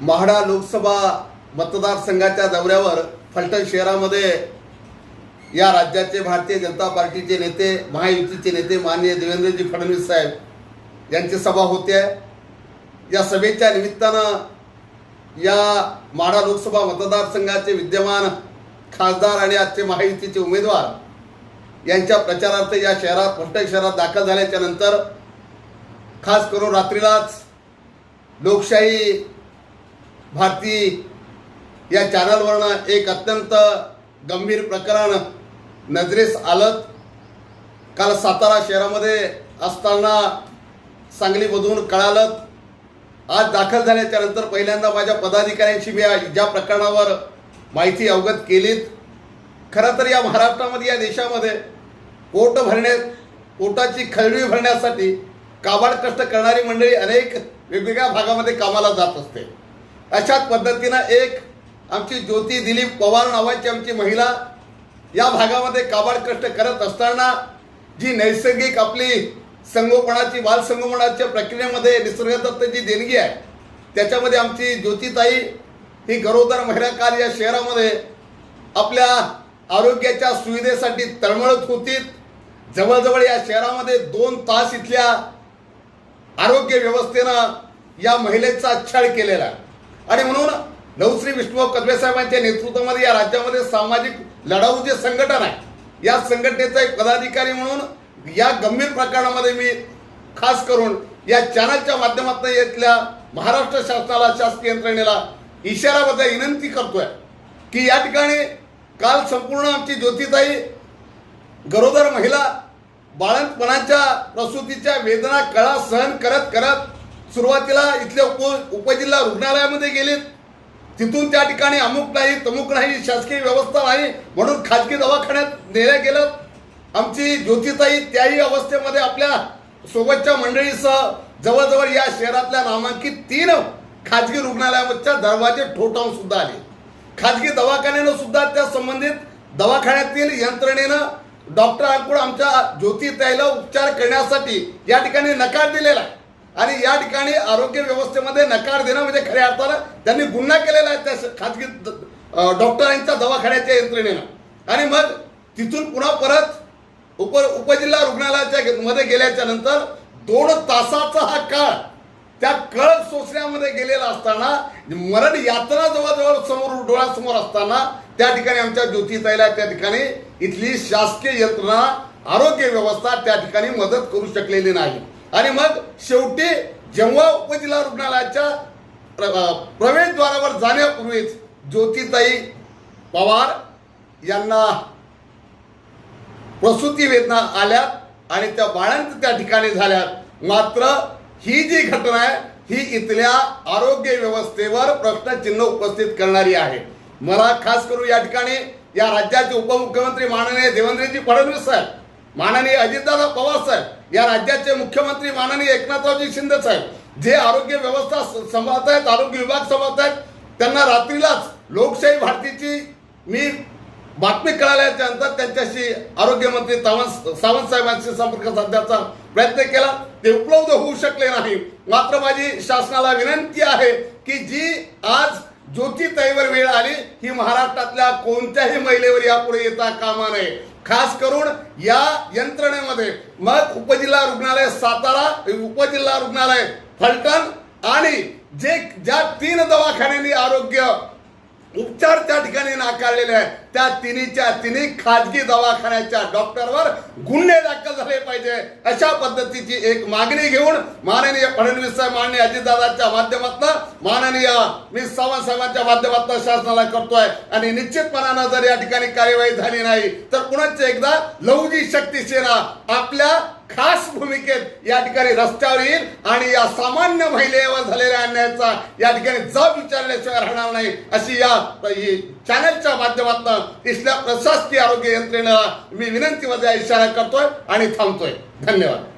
म्हाडा लोकसभा मतदारसंघाच्या दौऱ्यावर फलटण शहरामध्ये या राज्याचे भारतीय जनता पार्टीचे नेते महायुतीचे नेते माननीय देवेंद्रजी फडणवीस साहेब यांची सभा होते. या सभेच्या निमित्तानं या माढा लोकसभा मतदारसंघाचे विद्यमान खासदार आणि आजचे महायुतीचे उमेदवार यांच्या प्रचारार्थ या शहरात फलटण शहरात दाखल झाल्याच्यानंतर खास करून रात्रीलाच लोकशाही भारती या चॅनलवरनं एक अत्यंत गंभीर प्रकरण नजरेस आलं काल सातारा शहरामध्ये असताना सांगलीमधून कळालं. आज दाखल झाल्याच्यानंतर पहिल्यांदा माझ्या पदाधिकाऱ्यांशी मी ज्या प्रकरणावर माहिती अवगत केलीत खरं तर या महाराष्ट्रामध्ये या देशामध्ये पोट भरण्या पोटाची खळवी भरण्यासाठी काबाड कष्ट करणारी मंडळी अनेक वेगवेगळ्या भागामध्ये कामाला जात असते. अशाच पद्धतीनं एक आमची ज्योती दिलीप पवार नावाची आमची महिला या भागामध्ये काबाड कष्ट करत असताना जी नैसर्गिक आपली संगोपनाची बालसंगोपनाच्या प्रक्रियेमध्ये निसर्गदत्त जी देणगी आहे त्याच्यामध्ये आमची ज्योतिताई ही गरोदर महिला काल या शहरामध्ये आपल्या आरोग्याच्या सुविधेसाठी तळमळत होती. जवळजवळ या शहरामध्ये दोन तास इथल्या आरोग्य व्यवस्थेनं या महिलेचा छळ केलेला आहे. आणि म्हणून नवश्री विष्णू कदवे साहेबांच्या नेतृत्वामध्ये या राज्यामध्ये सामाजिक लढाऊ जे संघटन आहे या संघटनेचा एक पदाधिकारी म्हणून या गंभीर प्रकरणामध्ये मी खास करून या चॅनलच्या माध्यमातून इथल्या महाराष्ट्र शासनाला शासकीय यंत्रणेला इशाराबद्दल विनंती करतोय की या ठिकाणी काल संपूर्ण आमची ज्योतिताई गरोदर महिला बाळंतपणाच्या प्रसूतीच्या वेदना कळा सहन करत करत सुरुवातीला इथल्या उप उपजिल्हा रुग्णालयामध्ये गेलेत. तिथून त्या ठिकाणी अमुक नाही तमुक नाही शासकीय व्यवस्था नाही म्हणून खाजगी दवाखान्यात नेल्या गेलं आमची ज्योतिताई त्याही अवस्थेमध्ये आपल्या सोबतच्या मंडळीसह जवळजवळ या शहरातल्या नामांकित तीन खाजगी रुग्णालयाच्या दरवाजे ठोठावून सुद्धा आले. खाजगी दवाखान्यानं सुद्धा त्या संबंधित दवाखान्यातील यंत्रणेनं डॉक्टरांकडून आमच्या ज्योतिताईला उपचार करण्यासाठी या ठिकाणी नकार दिलेला आहे. आणि या ठिकाणी आरोग्य व्यवस्थेमध्ये नकार देणं म्हणजे खऱ्या अर्थानं त्यांनी गुन्हा केलेला आहे त्या खाजगी डॉक्टरांच्या दवाखान्याच्या यंत्रणेनं. आणि मग तिथून पुन्हा परत उप उपजिल्हा रुग्णालयाच्या मध्ये गेल्याच्यानंतर दोन तासाचा हा काळ त्या कळ सोसण्यामध्ये गेलेला असताना मरण यात्रा जवळजवळ समोर डोळ्यासमोर असताना त्या ठिकाणी आमच्या ज्योतिताईला त्या ठिकाणी इथली शासकीय यंत्रणा आरोग्य व्यवस्था त्या ठिकाणी मदत करू शकलेली नाही. आणि मग शेवटी जेव्हा उपजिल्हा रुग्णालयाच्या प्रवेशद्वारावर जाण्यापूर्वीच ज्योतिताई पवार यांना प्रसूती वेदना आल्यात आणि त्या बाळांत त्या ठिकाणी झाल्यात. मात्र ही जी घटना आहे ही इथल्या आरोग्य व्यवस्थेवर प्रश्नचिन्ह उपस्थित करणारी आहे. मला खास करून या ठिकाणी या राज्याचे उपमुख्यमंत्री माननीय देवेंद्रजी फडणवीस साहेब माननीय अजितदादा पवार साहेब या राज्याचे मुख्यमंत्री माननीय एकनाथरावजी शिंदे साहेब जे आरोग्य व्यवस्था सांभाळत आहेत आरोग्य विभाग सांभाळत आहेत त्यांना रात्रीलाच लोकशाही भारतीची मी बातमी कळाल्याच्या नंतर त्यांच्याशी आरोग्यमंत्री तावंत सावंत साहेबांशी संपर्क साधण्याचा प्रयत्न केला. ते उपलब्ध होऊ शकले नाही. मात्र माझी शासनाला विनंती आहे की जी आज ज्योतिताईवर वेळ आली ही महाराष्ट्रातल्या कोणत्याही महिलेवर यापुढे येता कामा नये. खास करून या यंत्रणेमध्ये. मग उपजिल्हा रुग्णालय सातारा उपजिल्हा रुग्णालय फलटण आणि जे ज्या तीन दवाखान्यांनी आरोग्य उपचार त्या ठिकाणी नाकारलेले आहेत. त्या तिन्हीच्या तिन्ही खाजगी दवाखान्याच्या डॉक्टरवर गुन्हे दाखल झाले पाहिजे अशा पद्धतीची एक मागणी घेऊन माननीय फडणवीस साहेब माननीय अजितदादाच्या माध्यमातून माननीय मी सावंत साहेबांच्या माध्यमातून शासनाला करतोय. आणि निश्चितपणानं जर या ठिकाणी कार्यवाही झाली नाही तर पुन्हा एकदा लहुजी शक्ती सेना आपल्या खास भूमिकेत या ठिकाणी रस्त्यावर येईल आणि या सामान्य महिलेवर झालेल्या अन्यायाचा या ठिकाणी जब विचारल्याशिवाय राहणार नाही अशी या चॅनलच्या माध्यमातून इथल्या प्रशासकीय आरोग्य यंत्रणेला मी विनंतीमध्ये इशारा करतोय आणि थांबतोय. धन्यवाद.